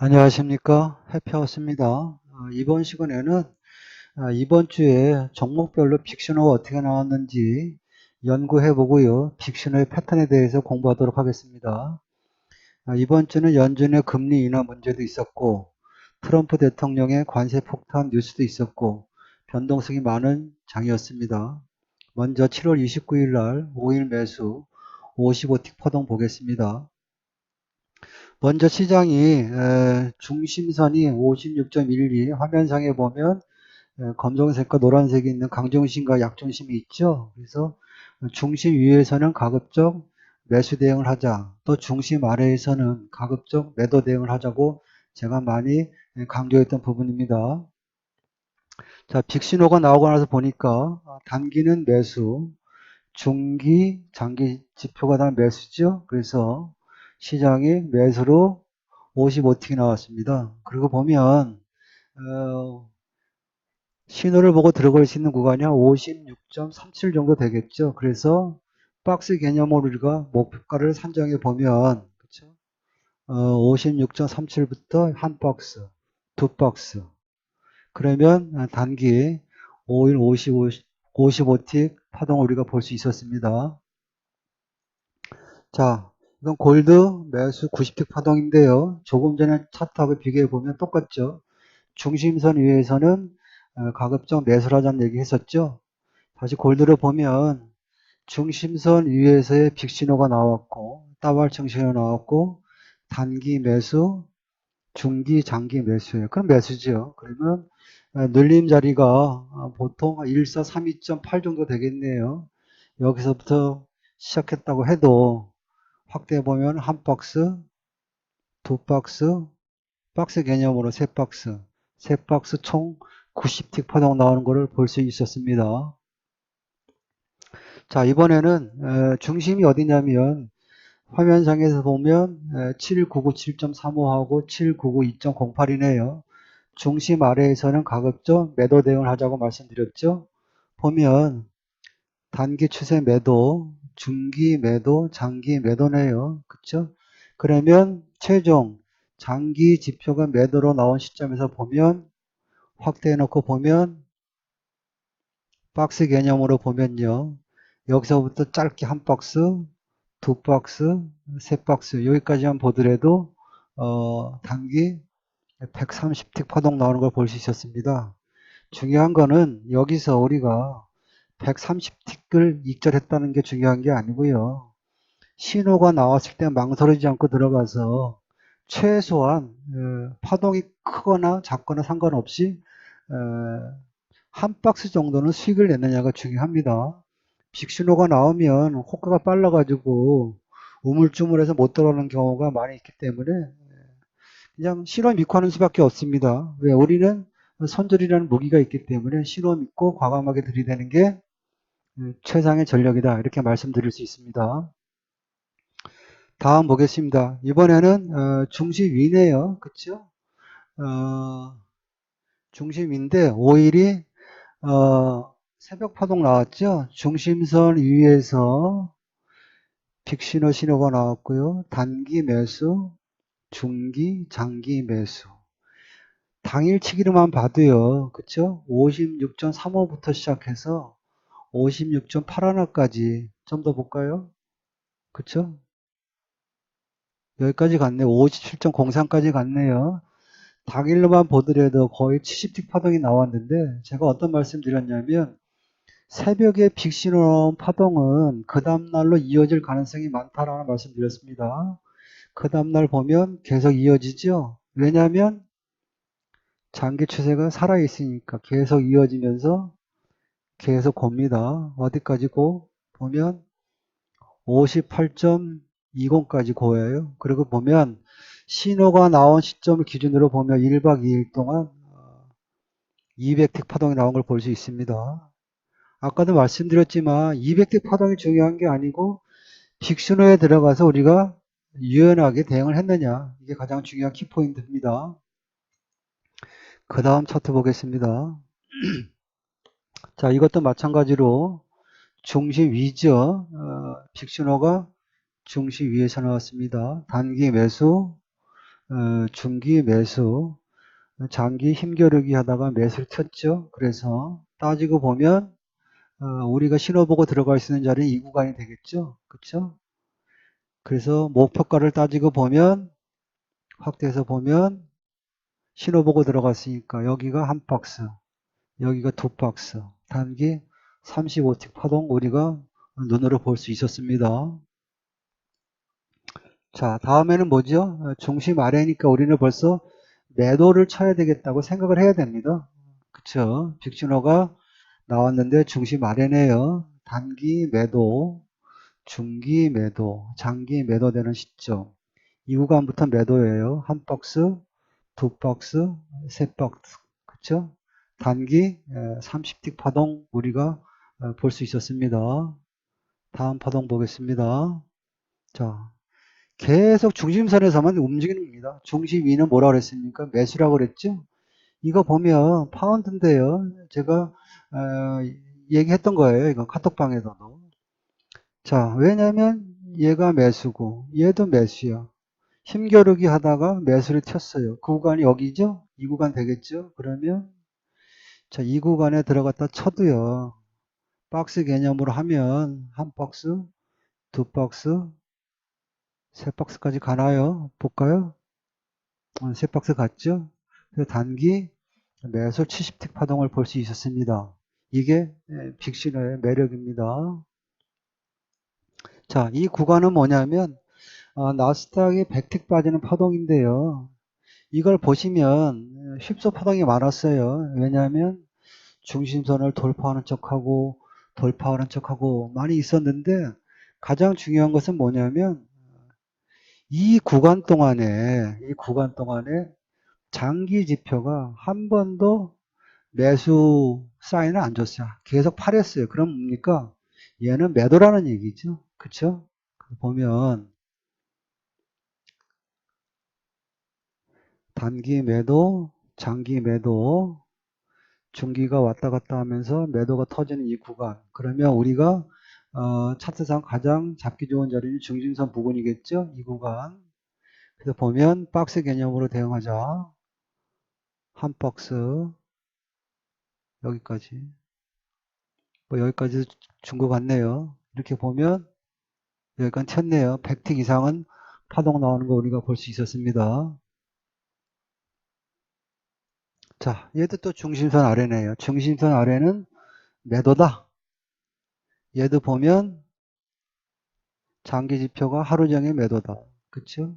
안녕하십니까 해피하우스입니다. 어, 이번 시간에는 아, 이번 주에 종목별로 빅신호가 어떻게 나왔는지 연구해 보고요. 빅신호의 패턴에 대해서 공부하도록 하겠습니다. 아, 이번 주는 연준의 금리 인하 문제도 있었고 트럼프 대통령의 관세 폭탄 뉴스도 있었고 변동성이 많은 장이었습니다. 먼저 7월 29일 날 5일 매수 55틱 파동 보겠습니다. 먼저 시장이 에, 중심선이 56.12 화면상에 보면 에, 검정색과 노란색이 있는 강중심과 약중심이 있죠. 그래서 중심 위에서는 가급적 매수 대응을 하자. 또 중심 아래에서는 가급적 매도 대응을 하자고 제가 많이 강조했던 부분입니다. 자, 빅신호가 나오고 나서 보니까 단기는 매수, 중기, 장기 지표가 다 매수죠. 그래서 시장이 매수로 55틱이 나왔습니다. 그리고 보면 어, 신호를 보고 들어갈 수 있는 구간이 56.37 정도 되겠죠. 그래서 박스 개념으로 우리가 목표가를 산정해 보면 그렇죠? 어, 56.37부터 한 박스, 두 박스. 그러면 단기 5일 55, 55틱 파동을 우리가 볼 수 있었습니다. 자, 이건 골드 매수 90틱 파동인데요. 조금 전에 차트하고 비교해 보면 똑같죠. 중심선 위에서는 어, 가급적 매수를 하자는 얘기 했었죠. 다시 골드를 보면 중심선 위에서의 빅신호가 나왔고 따발층 신호 나왔고 단기 매수, 중기, 장기 매수예요. 그럼 매수죠. 그러면 어, 늘림 자리가 어, 보통 1432.8 정도 되겠네요. 여기서부터 시작했다고 해도 확대해 보면 한 박스, 두 박스, 박스 개념으로 세 박스, 세 박스 총 90틱 파동 나오는 것을 볼 수 있었습니다. 자, 이번에는 중심이 어디냐면 화면상에서 보면 7997.35하고 7992.08이네요. 중심 아래에서는 가급적 매도 대응을 하자고 말씀드렸죠. 보면 단기 추세 매도, 중기 매도, 장기 매도네요. 그쵸? 그러면 최종 장기 지표가 매도로 나온 시점에서 보면 확대해 놓고 보면 박스 개념으로 보면요. 여기서부터 짧게 한 박스, 두 박스, 세 박스 여기까지만 보더라도 어, 단기 130틱 파동 나오는 걸 볼 수 있었습니다. 중요한 거는 여기서 우리가 130틱을 익절했다는 게 중요한 게 아니고요. 신호가 나왔을 때 망설이지 않고 들어가서 최소한 어, 파동이 크거나 작거나 상관없이 어, 한 박스 정도는 수익을 내느냐가 중요합니다. 빅신호가 나오면 호가가 빨라가지고 우물쭈물해서 못 들어가는 경우가 많이 있기 때문에 그냥 신호 믿고 하는 수밖에 없습니다. 왜? 우리는 손절이라는 무기가 있기 때문에 신호 믿고 과감하게 들이대는 게 음, 최상의 전력이다. 이렇게 말씀드릴 수 있습니다. 다음 보겠습니다. 이번에는 어, 중심 위네요. 그쵸? 어, 중심 위인데 5일이 어, 새벽 파동 나왔죠? 중심선 위에서 빅신호 신호가 나왔고요. 단기 매수, 중기, 장기 매수. 당일치기로만 봐도요. 그쵸? 56.35부터 시작해서 56.81까지 좀 더 볼까요? 그쵸? 여기까지 갔네요. 57.03까지 갔네요. 당일로만 보더라도 거의 70틱 파동이 나왔는데 제가 어떤 말씀 드렸냐면 새벽에 빅신호 파동은 그 다음날로 이어질 가능성이 많다라는 말씀 드렸습니다. 그 다음날 보면 계속 이어지죠. 왜냐하면 장기 추세가 살아있으니까 계속 이어지면서 계속 곱니다. 어디까지 고? 보면 58.20까지 고여요. 그리고 보면 신호가 나온 시점을 기준으로 보면 1박 2일 동안 200틱 파동이 나온 걸 볼 수 있습니다. 아까도 말씀드렸지만 200틱 파동이 중요한 게 아니고 빅신호에 들어가서 우리가 유연하게 대응을 했느냐 이게 가장 중요한 키포인트입니다. 그 다음 차트 보겠습니다. 자, 이것도 마찬가지로 중심 위죠. 어, 빅신호가 중심 위에서 나왔습니다. 단기 매수, 어, 중기 매수, 장기 힘겨루기 하다가 매수를 켰죠. 그래서 따지고 보면 어, 우리가 신호 보고 들어갈 수 있는 자리는 이 구간이 되겠죠. 그쵸? 그래서 목표가를 따지고 보면 확대해서 보면 신호 보고 들어갔으니까 여기가 한 박스, 여기가 두 박스, 단기 35틱 파동 우리가 눈으로 볼 수 있었습니다. 자, 다음에는 뭐죠? 어, 중심 아래니까 우리는 벌써 매도를 쳐야 되겠다고 생각을 해야 됩니다. 그쵸? 빅신호가 나왔는데 중심 아래네요. 단기 매도, 중기 매도, 장기 매도 되는 시점. 이 구간부터 매도예요. 한 박스, 두 박스, 세 박스. 그쵸? 단기 30틱 파동 우리가 어, 볼수 있었습니다. 다음 파동 보겠습니다. 자, 계속 중심선에서만 움직이는 겁니다. 중심 위는 뭐라 그랬습니까? 매수라고 그랬죠? 이거 보면 파운드인데요. 제가 어, 얘기했던 거예요. 이거 카톡방에서도. 자, 왜냐면 얘가 매수고 얘도 매수야. 힘겨루기 하다가 매수를 튀었어요. 그 구간이 여기죠? 이 구간 되겠죠? 그러면 자, 이 구간에 들어갔다 쳐도요. 박스 개념으로 하면 한 박스, 두 박스, 세 박스까지 가나요? 볼까요? 어, 세 박스 갔죠? 단기 매수 70틱 파동을 볼 수 있었습니다. 이게 빅신호의 매력입니다. 자, 이 구간은 뭐냐면 어, 나스닥이 100틱 빠지는 파동인데요. 이걸 보시면 쉽소 파동이 많았어요. 왜냐하면 중심선을 돌파하는 척하고 돌파하는 척하고 많이 있었는데 가장 중요한 것은 뭐냐면 이 구간 동안에 이 구간 동안에 장기 지표가 한 번도 매수 사인을 안 줬어요. 계속 팔았어요. 그럼 뭡니까? 얘는 매도라는 얘기죠. 그쵸? 보면 단기 매도, 장기 매도, 중기가 왔다 갔다 하면서 매도가 터지는 이 구간. 그러면 우리가 어, 차트상 가장 잡기 좋은 자리는 중심선 부근이겠죠? 이 구간. 그래서 보면 박스 개념으로 대응하자. 한 박스 여기까지 뭐 여기까지 준 것 같네요. 이렇게 보면 여기까지 튀었네요. 100틱 이상은 파동 나오는 거 우리가 볼 수 있었습니다. 자, 얘도 또 중심선 아래네요. 중심선 아래는 매도다. 얘도 보면 장기 지표가 하루 종일 매도다. 그쵸?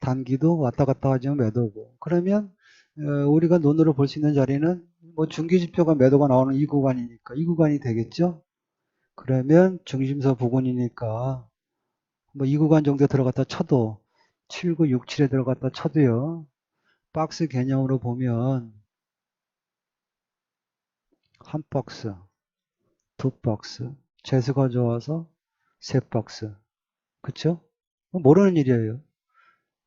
단기도 왔다 갔다 하지만 매도고. 그러면 어, 우리가 눈으로 볼 수 있는 자리는 뭐 중기 지표가 매도가 나오는 이 구간이니까 이 구간이 되겠죠? 그러면 중심선 부근이니까 뭐 이 구간 정도 들어갔다 쳐도 7967에 들어갔다 쳐도요. 박스 개념으로 보면 한 박스, 두 박스, 재수가 좋아서 세 박스. 그쵸? 모르는 일이에요.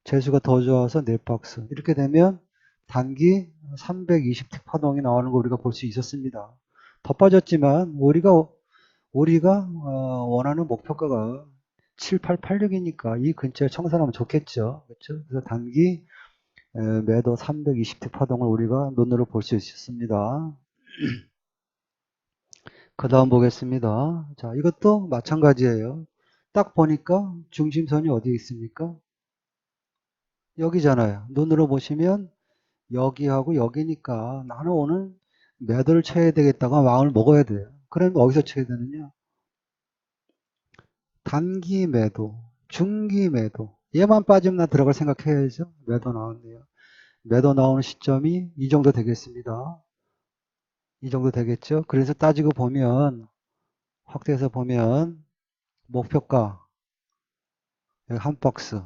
재수가 더 좋아서 네 박스. 이렇게 되면 단기 320틱 파동이 나오는 거 우리가 볼 수 있었습니다. 더 빠졌지만 우리가 우리가 어, 원하는 목표가가 7886이니까 이 근처에 청산하면 좋겠죠. 그렇죠? 그래서 단기 매도 320틱 파동을 우리가 눈으로 볼 수 있었습니다. 그 다음 보겠습니다. 자, 이것도 마찬가지예요. 딱 보니까 중심선이 어디에 있습니까? 여기잖아요. 눈으로 보시면 여기하고 여기니까 나는 오늘 매도를 쳐야 되겠다고 마음을 먹어야 돼요. 그럼 어디서 쳐야 되느냐? 단기 매도, 중기 매도. 얘만 빠지면 나 들어갈 생각해야죠. 매도 나왔네요. 매도 나오는 시점이 이 정도 되겠습니다. 이 정도 되겠죠. 그래서 따지고 보면 확대해서 보면 목표가 한 박스,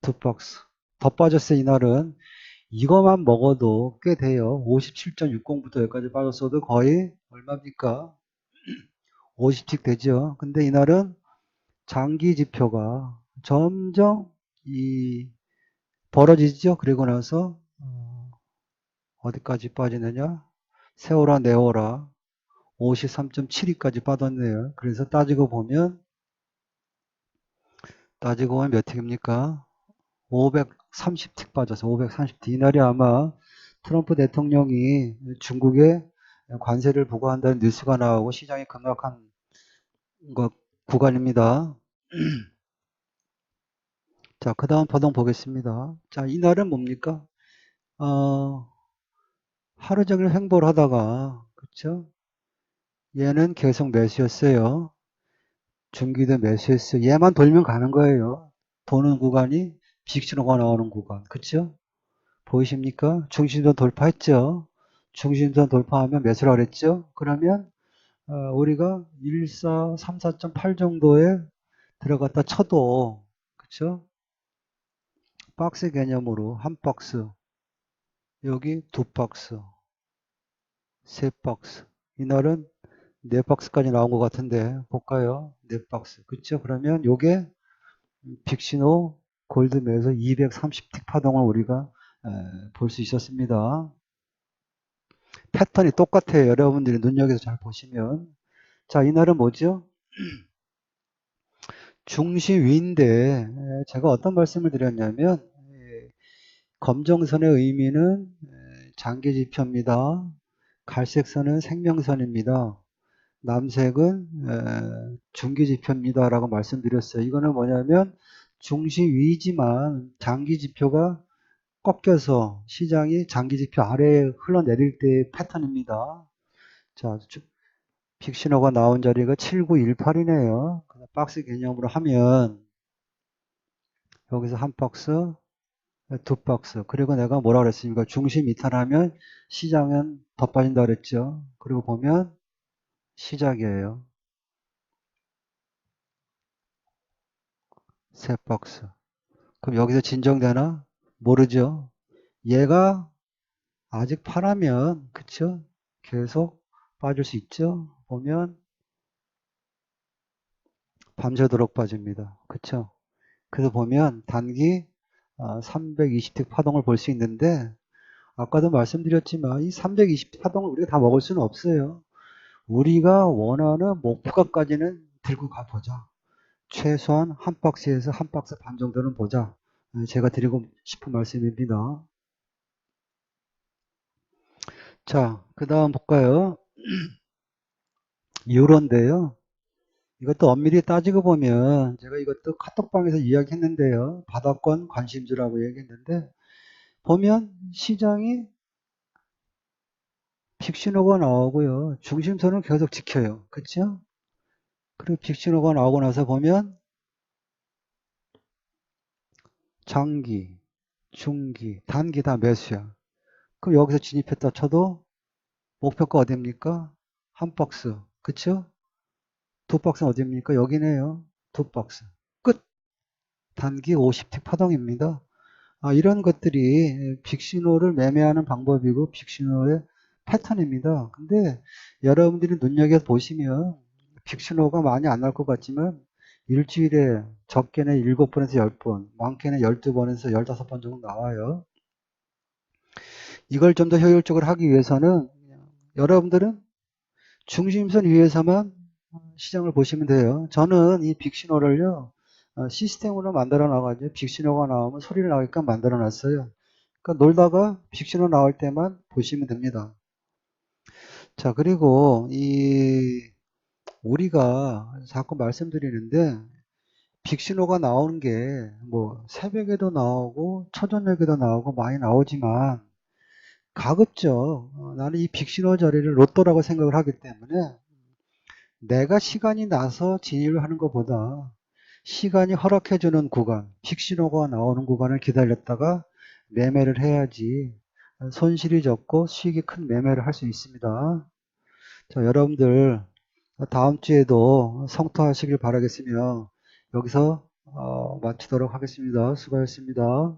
두 박스 더 빠졌어요. 이날은 이것만 먹어도 꽤 돼요. 57.60부터 여기까지 빠졌어도 거의 얼마입니까? 50틱 되죠. 근데 이날은 장기 지표가 점점 이 벌어지죠. 그리고 나서 어, 어디까지 빠지느냐? 세월아 내월아 53.72까지 빠졌네요. 그래서 따지고 보면 따지고 보면 몇 틱입니까? 500 530틱 빠져서 530틱. 이날이 아마 트럼프 대통령이 중국에 관세를 부과한다는 뉴스가 나오고 시장이 급락한 것 구간입니다. 자, 그 다음 파동 보겠습니다. 자, 이날은 뭡니까? 어, 하루 종일 횡보를 하다가, 그쵸? 얘는 계속 매수였어요. 중기도 매수했어요. 얘만 돌면 가는 거예요. 도는 구간이 빅신호가 나오는 구간. 그쵸? 보이십니까? 중심선 돌파했죠? 중심선 돌파하면 매수라 그랬죠? 그러면 어, 우리가 14, 34.8 정도에 들어갔다 쳐도 그쵸? 박스 개념으로 한 박스 여기 두 박스 세 박스 이날은 네 박스까지 나온 것 같은데 볼까요? 네 박스 그쵸? 그러면 요게 빅신호 골드매에서 230틱 파동을 우리가 볼 수 있었습니다. 패턴이 똑같아요. 여러분들이 눈여겨서 잘 보시면. 자, 이날은 뭐죠? 중심 위인데, 제가 어떤 말씀을 드렸냐면, 검정선의 의미는 장기 지표입니다. 갈색선은 생명선입니다. 남색은 중기 지표입니다. 라고 말씀드렸어요. 이거는 뭐냐면, 중심 위이지만 장기 지표가 꺾여서 시장이 장기 지표 아래에 흘러내릴 때의 패턴입니다. 자, 빅신호가 나온 자리가 7918이네요. 박스 개념으로 하면 여기서 한 박스, 두 박스. 그리고 내가 뭐라 그랬습니까? 중심 이탈하면 시장은 더 빠진다 그랬죠. 그리고 보면 시작이에요. 세 박스. 그럼 여기서 진정되나? 모르죠. 얘가 아직 파라면 그쵸? 계속 빠질 수 있죠. 보면 밤새도록 빠집니다. 그쵸? 그래서 보면 단기 320틱 파동을 볼 수 있는데 아까도 말씀드렸지만 이 320 파동을 우리가 다 먹을 수는 없어요. 우리가 원하는 목표가까지는 들고 가보자. 최소한 한 박스에서 한 박스 반 정도는 보자. 제가 드리고 싶은 말씀입니다. 자, 그 다음 볼까요? 유로인데요. 이것도 엄밀히 따지고 보면 제가 이것도 카톡방에서 이야기했는데요. 바닥권 관심주라고 얘기했는데 보면 시장이 빅신호가 나오고요. 중심선을 계속 지켜요. 그렇죠? 그리고 빅신호가 나오고 나서 보면 장기, 중기, 단기 다 매수야. 그럼 여기서 진입했다 쳐도 목표가 어디입니까? 한 박스. 그쵸? 두 박스는 어디입니까? 여기네요. 두 박스. 끝. 단기 50틱 파동입니다. 아, 이런 것들이 빅신호를 매매하는 방법이고 빅신호의 패턴입니다. 근데 여러분들이 눈여겨보시면 빅신호가 많이 안 날 것 같지만 일주일에 적게는 7번에서 10번, 많게는 12번에서 15번 정도 나와요. 이걸 좀 더 효율적으로 하기 위해서는 여러분들은 중심선 위에서만 시장을 보시면 돼요. 저는 이 빅신호를요, 어, 시스템으로 만들어 놔가지고 빅신호가 나오면 소리를 나게끔 만들어 놨어요. 그러니까 놀다가 빅신호 나올 때만 보시면 됩니다. 자, 그리고 이 우리가 자꾸 말씀드리는데 빅신호가 나오는 게 뭐 새벽에도 나오고 초저녁에도 나오고 많이 나오지만 가급적 어, 나는 이 빅신호 자리를 로또라고 생각을 하기 때문에 내가 시간이 나서 진입을 하는 것보다 시간이 허락해주는 구간, 빅신호가 나오는 구간을 기다렸다가 매매를 해야지 손실이 적고 수익이 큰 매매를 할 수 있습니다. 자, 여러분들 다음 주에도 성토하시길 바라겠으며 여기서 어, 마치도록 하겠습니다. 수고하셨습니다.